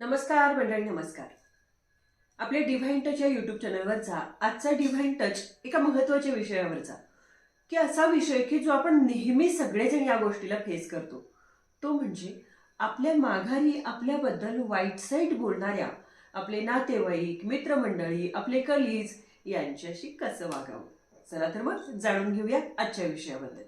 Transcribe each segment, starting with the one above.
नमस्कार मंडळी नमस्कार. आपल्या डिव्हाइन टच या युट्यूब चॅनलवरचा आजचा डिव्हाइन टच एका महत्त्वाच्या विषयावरचा. की असा विषय की जो आपण नेहमी सगळेजण या गोष्टीला फेस करतो. तो म्हणजे आपल्या माघारी आपल्याबद्दल वाईट साईट बोलणाऱ्या आपले नातेवाईक मित्रमंडळी आपले कलीज यांच्याशी कसं वागावं? चला तर मग जाणून घेऊया आजच्या विषयाबद्दल.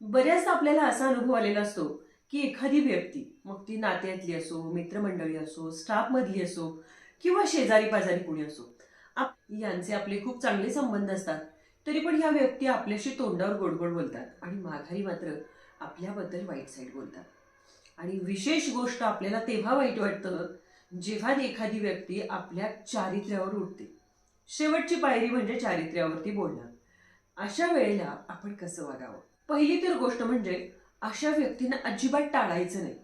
बऱ्याचदा आपल्याला असा अनुभव आलेला असतो की एखादी व्यक्ती मग ती नात्यातली असो मित्रमंडळी असो स्टाफमधली असो किंवा शेजारी पाजारी कुणी असो आप यांचे आपले खूप चांगले संबंध असतात. तरी पण ह्या व्यक्ती आपल्याशी तोंडावर गोडगोड बोलतात आणि माघारी मात्र आपल्याबद्दल वाईट साईड बोलतात. आणि विशेष गोष्ट आपल्याला तेव्हा वाईट वाटतं जेव्हा एखादी व्यक्ती आपल्या चारित्र्यावर उठते शेवटची पायरी म्हणजे चारित्र्यावरती बोलणं. अशा वेळेला आपण कसं वागावं? पहिली तर गोष्ट म्हणजे अशा व्यक्तींना अजिबात टाळायचं नाही.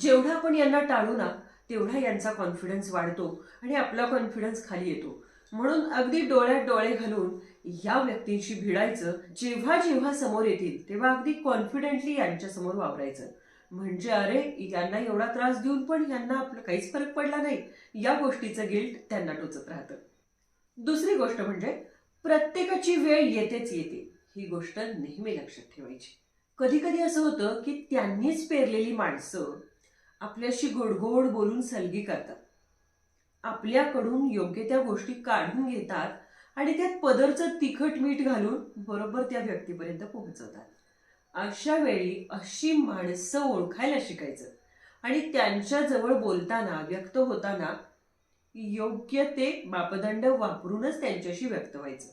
जेवढं आपण यांना टाळू ना तेवढा यांचा कॉन्फिडन्स वाढतो आणि आपला कॉन्फिडन्स खाली येतो. म्हणून अगदी डोळ्यात डोळे घालून या व्यक्तींशी भिडायचं जेव्हा जेव्हा समोर येतील तेव्हा अगदी कॉन्फिडेंटली यांच्यासमोर वावरायचं. म्हणजे अरे यांना एवढा त्रास देऊन पण यांना आपलं काहीच फरक पडला नाही. या गोष्टीचं गिल्ट त्यांना टोचत राहतं. दुसरी गोष्ट म्हणजे प्रत्येकाची वेळ येतेच येते. ही गोष्ट नेहमी लक्षात ठेवायची. कधी कधी असं होतं की त्यांनीच पेरलेली माणसं आपल्याशी गोडगोड बोलून सलगी करतात. आपल्याकडून योग्य त्या गोष्टी काढून घेतात आणि त्यात पदरचं तिखट मीठ घालून बरोबर त्या व्यक्तीपर्यंत पोहोचवतात. अशा वेळी अशी माणसं ओळखायला शिकायचं आणि त्यांच्याजवळ बोलताना व्यक्त होताना योग्य ते मापदंड वापरूनच त्यांच्याशी व्यक्त व्हायचं.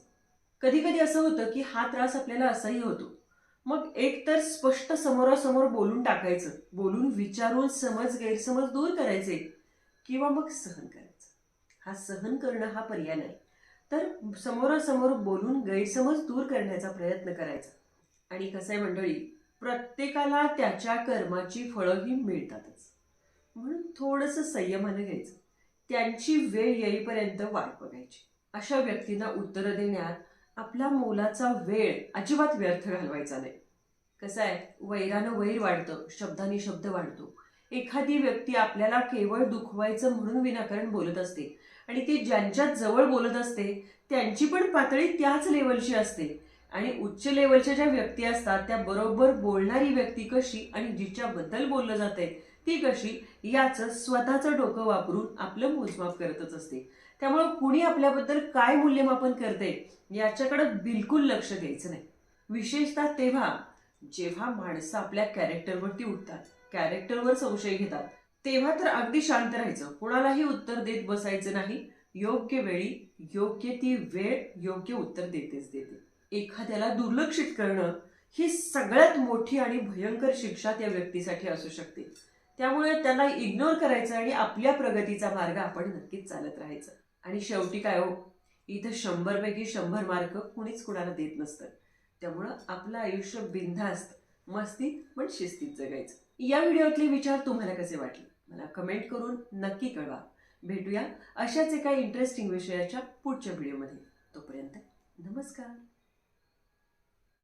कधी कधी असं होतं की हा त्रास आपल्याला असाही होतो. मग एक तर स्पष्ट समोरासमोर बोलून टाकायचं. बोलून विचारून समज गैरसमज दूर करायचे किंवा मग सहन करायचं. हा सहन करणं हा पर्याय नाही. तर समोरासमोर बोलून गैरसमज दूर करण्याचा प्रयत्न करायचा. आणि कसं आहे मंडळी प्रत्येकाला त्याच्या कर्माची फळं ही मिळतातच. म्हणून थोडंसं संयमानं घ्यायचं. त्यांची वेळ येईपर्यंत वाट बघायची. अशा व्यक्तींना उत्तरं देण्यात आपला मोलाचा वेळ अजिबात व्यर्थ घालवायचा नाही. कसं आहे? वैरानं वैर वाढतं शब्दाने शब्द वाढतो. एखादी व्यक्ती आपल्याला केवळ दुखवायचं म्हणून विनाकारण बोलत असते आणि ती ज्यांच्या जवळ बोलत असते त्यांची पण पातळी त्याच लेवलची असते. आणि उच्च लेवलच्या ज्या व्यक्ती असतात त्या बरोबर बोलणारी व्यक्ती कशी आणि जिच्याबद्दल बोललं जाते ती कशी याचं स्वतःचं डोकं वापरून आपलं मोजमाप करतच असते. त्यामुळं कुणी आपल्याबद्दल काय मूल्यमापन करते याच्याकडे बिलकुल लक्ष द्यायचं नाही. विशेषतः तेव्हा जेव्हा माणसं आपल्या कॅरेक्टरवरती उठतात कॅरेक्टरवर संशय घेतात तेव्हा तर अगदी शांत राहायचं. कोणालाही उत्तर देत बसायचं नाही. योग्य वेळी योग्य ती वेळ योग्य उत्तर देतेच देते. एखाद्याला दुर्लक्षित करणं ही सगळ्यात मोठी आणि भयंकर शिक्षा त्या व्यक्तीसाठी असू शकते. त्यामुळे त्यांना इग्नोर करायचं आणि आपल्या प्रगतीचा मार्ग आपण नक्कीच चालत राहायचं. आणि शेवटी काय हो? इथं शंभरपैकी शंभर मार्क कुणीच कुणाला देत नसतं. त्यामुळं आपलं आयुष्य बिनधास्त मस्तीत पण शिस्तीत जगायचं. या व्हिडिओतले विचार तुम्हाला कसे वाटले? मला कमेंट करून नक्की कळवा. भेटूया अशाच एका इंटरेस्टिंग विषयाच्या पुढच्या व्हिडिओमध्ये. तोपर्यंत नमस्कार.